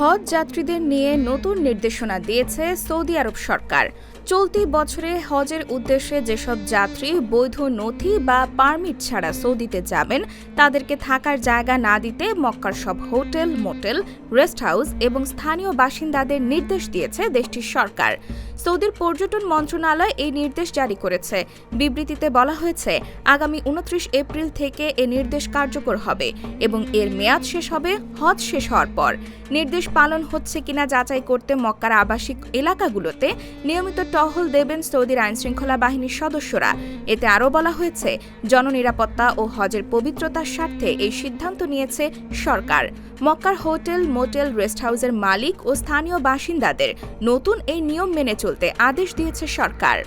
হজ যাত্রীদের নিয়ে নতুন নির্দেশনা দিয়েছে সৌদি আরব সরকার। চলতি বছরে হজের উদ্দেশ্যে যেসব যাত্রী বৈধ নথি বা পারমিট ছাড়া সৌদিতে যাবেন, তাদেরকে থাকার জায়গা না দিতে মক্কার সব হোটেল, মোটেল, রেস্ট হাউস এবং স্থানীয় বাসিন্দাদের নির্দেশ দিয়েছে দেশটির সরকার। সৌদির পর্যটন মন্ত্রণালয় এই নির্দেশ জারি করেছে। বিবৃতিতে বলা হয়েছে, আগামী উনত্রিশ এপ্রিল থেকে এ নির্দেশ কার্যকর হবে এবং এর মেয়াদ শেষ হবে, হজ শেষ হওয়ার পর। নির্দেশ পালন হচ্ছে কিনা যাচাই করতে মক্কার আবাসিক এলাকাগুলোতে নিয়মিত টহল দেবেন সৌদির আইনশৃঙ্খলা বাহিনীর সদস্যরা। এতে আরও বলা হয়েছে, জননিরাপত্তা ও হজের পবিত্রতার স্বার্থে এই সিদ্ধান্ত নিয়েছে সরকার। মক্কার হোটেল, মোটেল রেস্ট হাউসের মালিক ও স্থানীয় বাসিন্দাদের নতুন এই নিয়ম মেনে চলতে আদেশ দিয়েছে সরকার।